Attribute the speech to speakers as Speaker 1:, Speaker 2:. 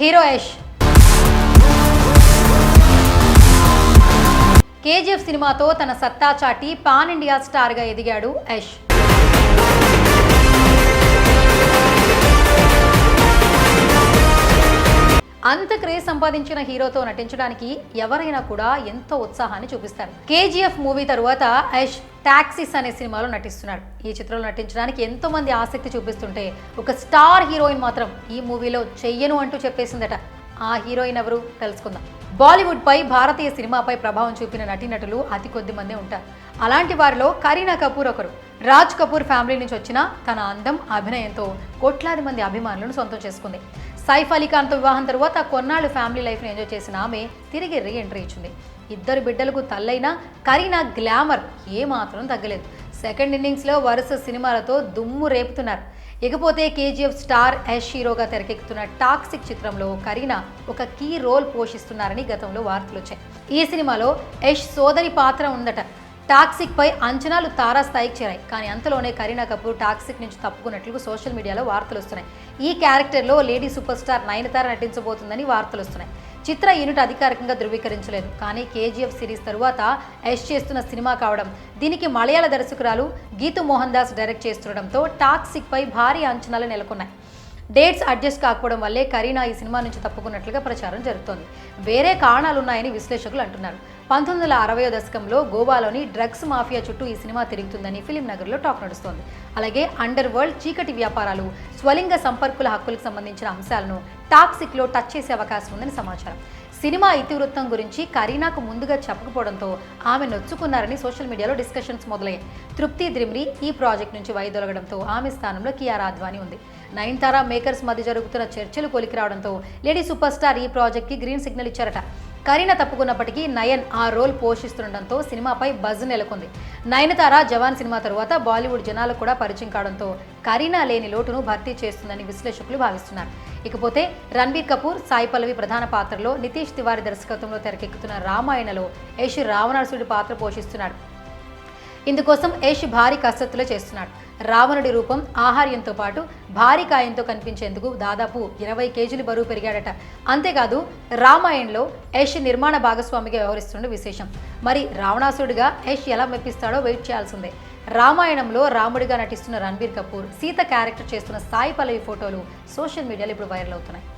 Speaker 1: Hero Yash. KGF సినిమాతో తన సత్తా చాటి పాన్ ఇండియా స్టార్గా ఎదిగాడు యష్. అంత క్రేజ్ సంపాదించిన హీరోతో నటించడానికి ఎవరైనా కూడా ఎంతో ఉత్సాహాన్ని చూపిస్తారు. కేజీఎఫ్ మూవీ తరువాత యష్ టాక్సిస్ అనే సినిమాలో నటిస్తున్నాడు. ఈ చిత్రంలో నటించడానికి ఎంతో మంది ఆసక్తి చూపిస్తుంటే ఒక స్టార్ హీరోయిన్ మాత్రం ఈ మూవీలో చెయ్యను అంటూ చెప్పేసిందట. ఆ హీరోయిన్ ఎవరు తెలుసుకుందాం. బాలీవుడ్ పై భారతీయ సినిమాపై ప్రభావం చూపిన నటీనటులు అతి కొద్ది మందే ఉంటారు. అలాంటి వారిలో కరీనా కపూర్ ఒకరు. రాజ్ కపూర్ ఫ్యామిలీ నుంచి వచ్చిన తన అందం అభినయంతో కోట్లాది మంది అభిమానులను సొంతం చేసుకుంది. సైఫ్ అలీఖాన్తో వివాహం తర్వాత కొన్నాళ్ళు ఫ్యామిలీ లైఫ్ని ఎంజాయ్ చేసిన ఆమె తిరిగి రీ ఎంట్రీ ఇచ్చింది. ఇద్దరు బిడ్డలకు తల్లైన కరీనా గ్లామర్ ఏమాత్రం తగ్గలేదు. సెకండ్ ఇన్నింగ్స్లో వరుస సినిమాలతో దుమ్ము రేపుతున్నారు. ఇకపోతే కేజీఎఫ్ స్టార్ యష్ హీరోగా తెరకెక్కుతున్న టాక్సిక్ చిత్రంలో కరీనా ఒక కీ రోల్ పోషిస్తున్నారని గతంలో వార్తలు వచ్చాయి ఈ సినిమాలో యష్ సోదరి పాత్ర ఉందట. టాక్సిక్ పై అంచనాలు తారాస్థాయికి చేరాయి. కానీ అంతలోనే కరీనా కపూర్ టాక్సిక్ నుంచి తప్పుకున్నట్లు సోషల్ మీడియాలో వార్తలు వస్తున్నాయి. ఈ క్యారెక్టర్లో లేడీ సూపర్ స్టార్ నయనతార నటించబోతుందని వార్తలు వస్తున్నాయి. చిత్ర యూనిట్ అధికారికంగా ధృవీకరించలేదు. కానీ కేజీఎఫ్ సిరీస్ తరువాత యష్ చేస్తున్న సినిమా కావడం దీనికి మలయాళ దర్శకురాలు గీతు మోహన్ దాస్ డైరెక్ట్ చేస్తుండడంతో టాక్సిక్ పై భారీ అంచనాలు నెలకొన్నాయి. డేట్స్ అడ్జస్ట్ కాకపోవడం వల్లే కరీనా ఈ సినిమా నుంచి తప్పుకున్నట్లుగా ప్రచారం జరుగుతోంది. వేరే కారణాలున్నాయని విశ్లేషకులు అంటున్నారు. పంతొమ్మిది వందల అరవై దశకంలో గోవాలోని డ్రగ్స్ మాఫియా చుట్టూ ఈ సినిమా తిరుగుతుందని ఫిలిం నగర్లో టాక్ నడుస్తోంది. అలాగే అండర్ వరల్డ్ చీకటి వ్యాపారాలు స్వలింగ సంపర్కుల హక్కులకు సంబంధించిన అంశాలను టాక్సిక్లో టచ్ చేసే అవకాశం ఉందని సమాచారం. సినిమా ఇతివృత్తం గురించి కరీనాకు ముందుగా చెప్పకపోవడంతో ఆమె నొచ్చుకున్నారని సోషల్ మీడియాలో డిస్కషన్స్ మొదలయ్యాయి. తృప్తి ద్రిమ్రి ఈ ప్రాజెక్ట్ నుంచి వైదొలగడంతో ఆమె స్థానంలో కియారా అద్వానీ ఉంది. నయనతార మేకర్స్ మధ్య జరుగుతున్న చర్చలు కొలికి రావడంతో లేడీ సూపర్ స్టార్ ఈ ప్రాజెక్ట్కి గ్రీన్ సిగ్నల్ ఇచ్చారట. కరీనా తప్పుకున్నప్పటికీ నయన్ ఆ రోల్ పోషిస్తుండటంతో సినిమాపై బజ్ నెలకొంది. నయనతార జవాన్ సినిమా తరువాత బాలీవుడ్ జనాలకు కూడా పరిచయం కావడంతో కరీనా లేని లోటును భర్తీ చేస్తుందని విశ్లేషకులు భావిస్తున్నారు. ఇకపోతే రణబీర్ కపూర్ సాయి పల్లవి ప్రధాన పాత్రలో నితీష్ తివారి దర్శకత్వంలో తెరకెక్కుతున్న రామాయణలో యష్ రావణాసుడి పాత్ర పోషిస్తున్నాడు. ఇందుకోసం యష్ భారీ కసరత్తులు చేస్తున్నాడు. రావణుడి రూపం ఆహార్యంతో పాటు భారీ కాయంతో కనిపించేందుకు దాదాపు ఇరవై కేజీలు బరువు పెరిగాడట. అంతేకాదు రామాయణంలో యష్ నిర్మాణ భాగస్వామిగా వ్యవహరిస్తుండే విశేషం. మరి రావణాసుడిగా యష్ ఎలా మెప్పిస్తాడో వెయిట్ చేయాల్సిందే. రామాయణంలో రాముడిగా నటిస్తున్న రణబీర్ కపూర్ సీత క్యారెక్టర్ చేస్తున్న సాయి పల్లవి ఫోటోలు సోషల్ మీడియాలో ఇప్పుడు వైరల్ అవుతున్నాయి.